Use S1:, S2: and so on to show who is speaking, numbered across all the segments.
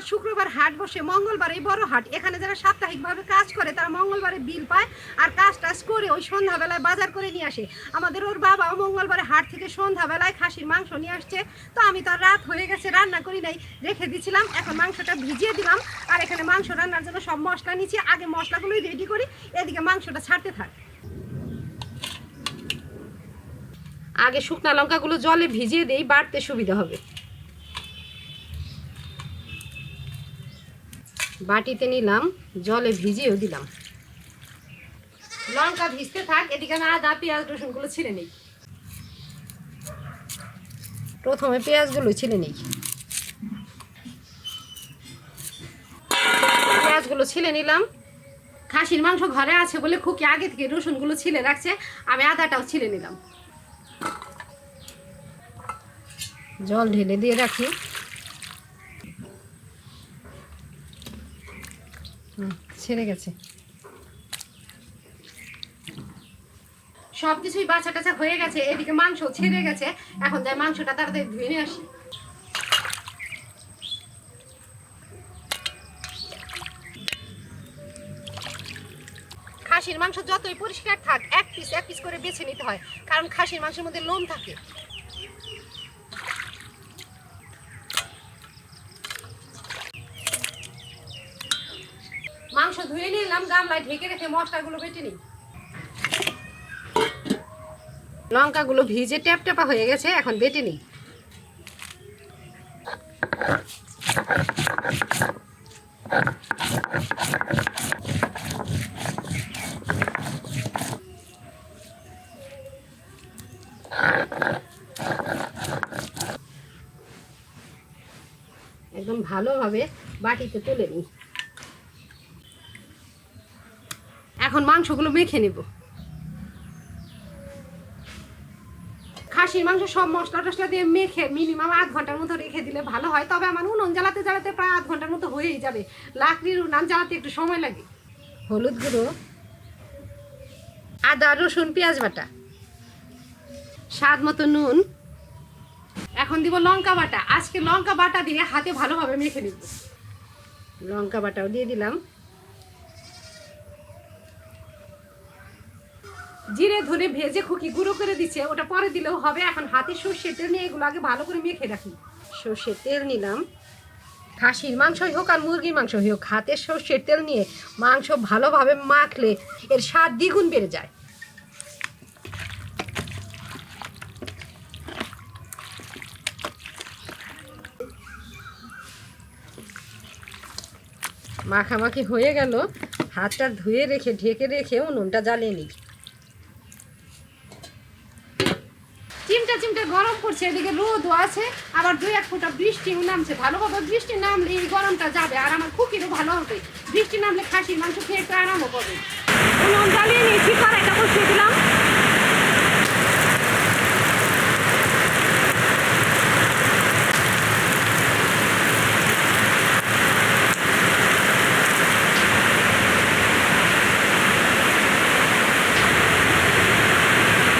S1: শনিবার শুক্রবার হাট বসে, মঙ্গলবার এই বড় হাট। এখানে যারা সাপ্তাহিকভাবে কাজ করে, তারা মঙ্গলবারে বিল পায় আর কাজ টাজ করে ওই সন্ধ্যাবেলায় বাজার করে নিয়ে আসে। আমাদের ওর বাবাও মঙ্গলবারে হাট থেকে সন্ধ্যাবেলায় খাসির মাংস নিয়ে আসছে। তো আমি তার রাত হয়ে গেছে, রান্না করি নাই, রেখে দিছিলাম। এখন মাংসটা ভিজিয়ে দিলাম আর এখানে মাংস রান্নার জন্য সব মশলা নিচ্ছি। আগে মশলাগুলোই রেডি করি, এদিকে মাংসটা ছাড়তে থাক। আগে শুকনা লঙ্কাগুলো জলে ভিজিয়ে দিই, বাড়তে সুবিধা হবে। বাটিতে নিলাম, জলে ভিজিয়েও দিলাম। লঙ্কা ভিজতে থাক, এদিকে আমি আদা, পেঁয়াজ, রসুনগুলো ছিঁড়ে নেই। প্রথমে পেঁয়াজগুলো ছিলে নেই। পেঁয়াজগুলো ছিলে নিলাম। খাসির মাংস ঘরে আছে বলে খুকি আগে থেকে রসুনগুলো ছিলে রাখছে, আমি আদাটাও ছিলে নিলাম। জল ঢেলে দিয়ে রাখি। ছেড়ে গেছে। সব কিছুই বাছা টাছা হয়ে গেছে, এদিকে মাংস ছেড়ে গেছে, এখন যাই মাংসটা তাড়াতাড়ি ধুয়ে নিয়ে আসি। খাসির মাংস যতই পরিষ্কার থাক, এক পিস এক পিস করে বেছে নিতে হয়, কারণ খাসির মাংসের মধ্যে লোম থাকে মাংস ধুয়ে নিলাম গামলায় ঢেকে রেখে মশলাগুলো বেটে নিই। লঙ্কাগুলো ভিজে ট্যাপ ট্যাপা হয়ে গেছে, এখন বেটে নিই। একদম ভালোভাবে বাটিতে তুলে নিই। এখন মাংসগুলো মেখে নেব। খাসির মাংস সব মশলা টশলা দিয়ে মেখে মিনিমাম আধ ঘণ্টার মতো রেখে দিলে ভালো হয়। তবে আমার উনুন জ্বালাতে জ্বালাতে প্রায় আধ ঘণ্টার মতো হয়েই যাবে। লাকড়ির উনান জ্বালাতে একটু সময় লাগে। হলুদ গুঁড়ো, আদা, রসুন, পেঁয়াজ বাটা, স্বাদ মতো নুন, এখন দিব লঙ্কা বাটা। আজকে লঙ্কা বাটা দিয়ে হাতে ভালোভাবে মেখে নিব। লঙ্কা বাটাও দিয়ে দিলাম। জিরে ধরে ভেজে খুকি গুঁড়ো করে দিচ্ছে ওটা পরে দিলেও হবে। এখন হাতে সর্ষের তেল নিয়ে এগুলো আগে ভালো করে মেখে রাখি। সর্ষের তেল নিলাম। খাসির মাংসই হোক আর মুরগির মাংস হোক, হাতে সর্ষের তেল নিয়ে মাংস ভালোভাবে মাখলে এর স্বাদ দ্বিগুণ বেড়ে যায়। মাখামাখি হয়ে গেল। হাতটা ধুয়ে রেখে, ঢেকে রেখে উনুনটা জ্বালিয়ে নিই। গরম পড়ছে, এদিকে রোদও আছে, আবার দুই এক ফুটা বৃষ্টিও নামছে। ভালোভাবে বৃষ্টি নামলে এই গরমটা যাবে, আর আমার খুকিরও ভালো হবে। বৃষ্টি নামলে খাসির মাংস খেয়ে একটু আরামও পাবে জ্বালিয়ে নিয়েছি, কড়াইটা বসিয়ে দিলাম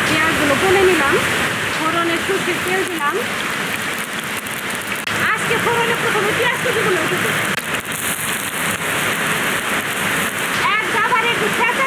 S1: পেঁয়াজগুলো বলে নিলাম ফোড়নের সর্ষের তেল দিলাম আজকে ফোড়নে প্রথমে পেঁয়াজ কুচিগুলো উঠেছে এক দাবার একটু ছেঁচা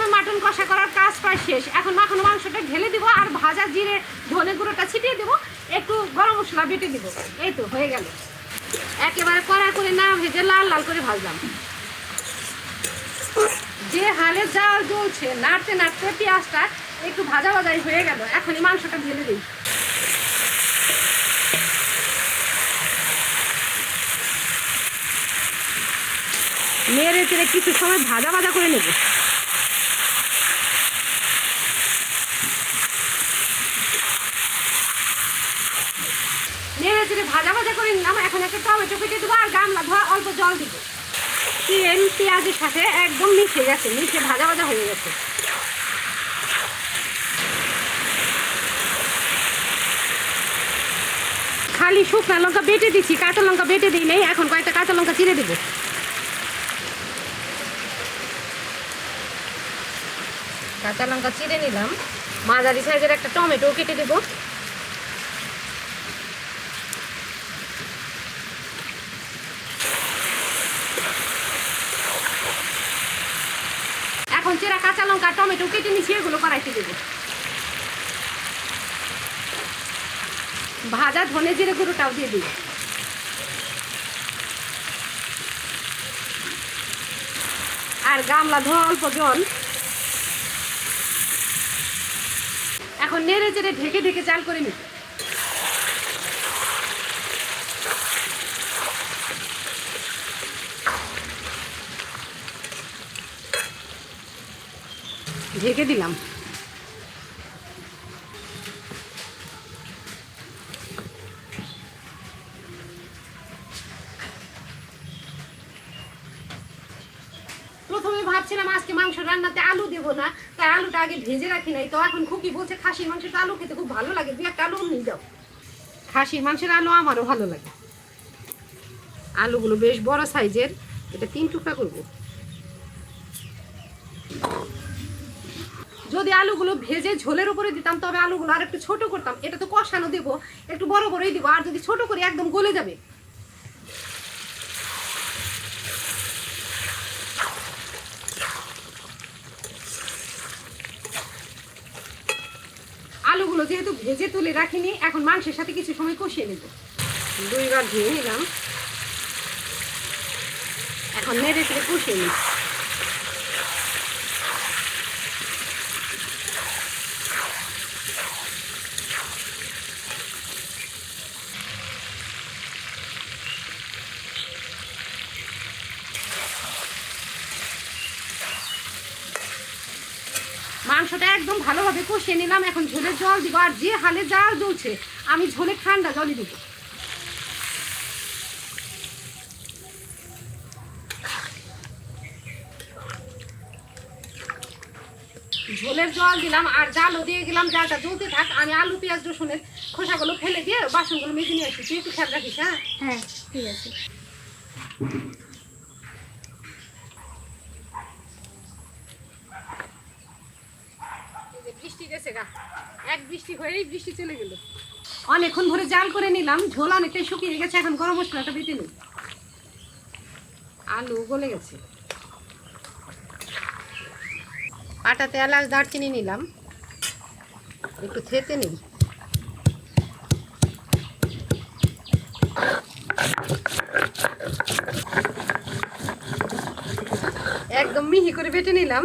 S1: তো মাটন কষা করার কাজ প্রায় শেষ। এখন মাখানো মাংসটা ঢেলে দিব আর ভাজা জিরে ধনে গুঁড়োটা ছিটিয়ে দেবো। একটু গরম মশলা বেটে দিব। এই তো, হয়ে গেল। একেবারে কড়া করে না ভেজে লাল লাল করে ভাজলাম। যে হালে জাল জ্বলছে, নাড়তে নাড়তে পেঁয়াজটা একটু ভাজা ভাজাই হয়ে গেল। এখনই মাংসটা ঢেলে দিই। নেড়ে চেড়ে কিছু সময় ভাজা ভাজা করে নেব চেড়ে ভাজা ভাজা করে একটা টমেটো কেটে দেবো আর গামলা ধোয়া অল্প জল দিব। তেল পেঁয়াজের সাথে একদম মিশে গেছে, মিশে ভাজা ভাজা হয়ে গেছে। খালি শুকনো লঙ্কা বেটে দিচ্ছি, কাঁচা লঙ্কা বেটে দিই নেই, এখন কয়েকটা কাঁচা লঙ্কা চিড়ে দেবো। কাঁচা লঙ্কা চিড়ে নিলাম, মাঝারি সাইজের একটা টমেটো কেটে দেবো এখন চেরা কাঁচা লঙ্কা টমেটো কেটে নিচ্ছি এগুলো কড়াইতে দেবো। ভাজা ধনে জিরে গুঁড়োটাও দিয়ে দিই আর গামলা ধোয়া, অল্প জল। এখন নেড়ে চেড়ে ঢেকে ঢেকে চাল করে নিই ঢেকে দিলাম। প্রথমে ভাবছিলাম আজকে মাংস রান্নাতে আলু দেবো না, তাই আলুটা আগে ভেজে রাখি নাই। তো এখন বলছে, খাসির আলু খেতে খুব ভালো লাগে দু একটা আলু নিয়ে মাংসের আলু আমারও ভালো লাগে। আলুগুলো বেশ বড় সাইজের, এটা তিন টুকরা করব। যদি আলুগুলো ভেজে ঝোলের উপরে দিতাম, তবে আলুগুলো আর একটু ছোট করতাম। এটা তো কষানো দেবো, একটু বড় বড়ই দিব, আর যদি ছোট করে একদম গলে যাবে। আলুগুলো যেহেতু ভেজে তুলে রাখিনি, এখন মাংসের সাথে কিছু সময় কষিয়ে নেব। দুইবার ধুয়ে নিলাম। এখন নেড়ে চেড়ে কষিয়ে নিই মাংসটা একদম ভালোভাবে কষিয়ে নিলাম। এখন ঝোলের জল দিব আর যে হালে জাল জ্বলছে, আমি ঝোলে ঠান্ডা জলই দেবো। ঝোলের জল দিলাম আর জালও দিয়ে গেলাম জালটা জ্বলতে থাক। আমি আলু, পেঁয়াজ, রসুনের খোসাগুলো ফেলে দিয়ে বাসনগুলো মেজে নিয়ে আসি। তুই একটু খেয়াল রাখিস হ্যাঁ?
S2: হ্যাঁ ঠিক আছে
S1: এই যে বৃষ্টি গেছে গা এক বৃষ্টি হয়েই বৃষ্টি চলে গেল। অনেকক্ষণ ধরে জাল করে নিলাম ঝোল অনেকটাই শুকিয়ে গেছে এখন গরম মশলাটা বেটে নিই। আলু গলে গেছে। পাটাতে এলাচ দারচিনি নিলাম। একটু থেতে নিই। একদম মিহি করে বেটে নিলাম।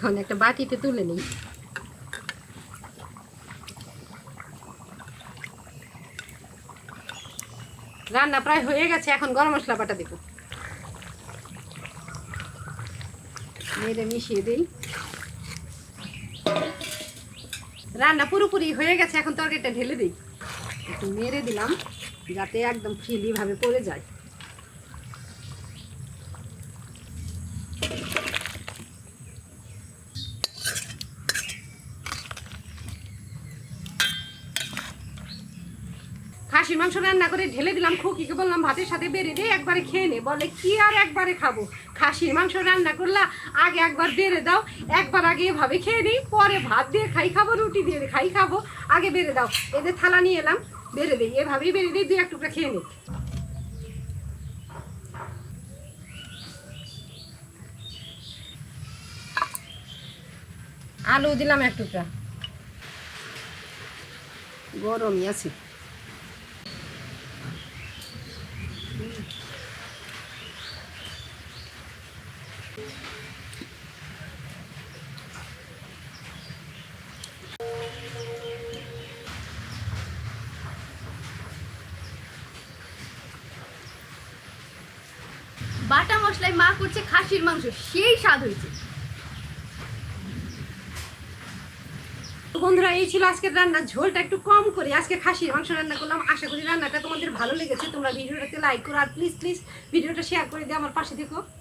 S1: এখন একটা বাটিতে তুলে নিই। রান্না প্রায় হয়ে গেছে, এখন গরম মশলা বাটা দেবো। মেরে মিশিয়ে দিই। রান্না পুরোপুরি হয়ে গেছে, এখন তরকারিটা ঢেলে দিই। একটু মেরে দিলাম, যাতে একদম ফ্রিলি ভাবে পড়ে যায়। মাংস রান্না করে ঢেলে দিলাম, খুকিকে বললাম, ভাতের সাথে বেড়ে দিয়ে একবারে খেয়ে নে। বলে, কি আর একবারে খাব? খাসির মাংস রান্না করলা, আগে একবার বেড়ে দাও, একবার আগে এভাবে খেয়ে নিই, পরে ভাত দিয়ে খাই খাব, রুটি দিয়ে খাই খাব, আগে বেড়ে দাও। এদের থালা নিয়ে এলাম, বেড়ে দিই, এভাবেই বেড়ে দিই দু এক টুকরা খেয়ে নিই। আলু দিলাম এক টুকরা। গরমই আছে।
S2: বাটা মশলায় মা করছে খাসির মাংস, সেই স্বাদ হয়েছে।
S1: বন্ধুরা, এই ছিল আজকের রান্না ঝোলটা একটু কম করে আজকে খাসির মাংস রান্না করলাম। আশা করি রান্নাটা তোমাদের ভালো লেগেছে। তোমরা ভিডিওটাতে লাইক করো আর প্লিজ প্লিজ ভিডিওটা শেয়ার করে দিয়ে আমার পাশে থেকো।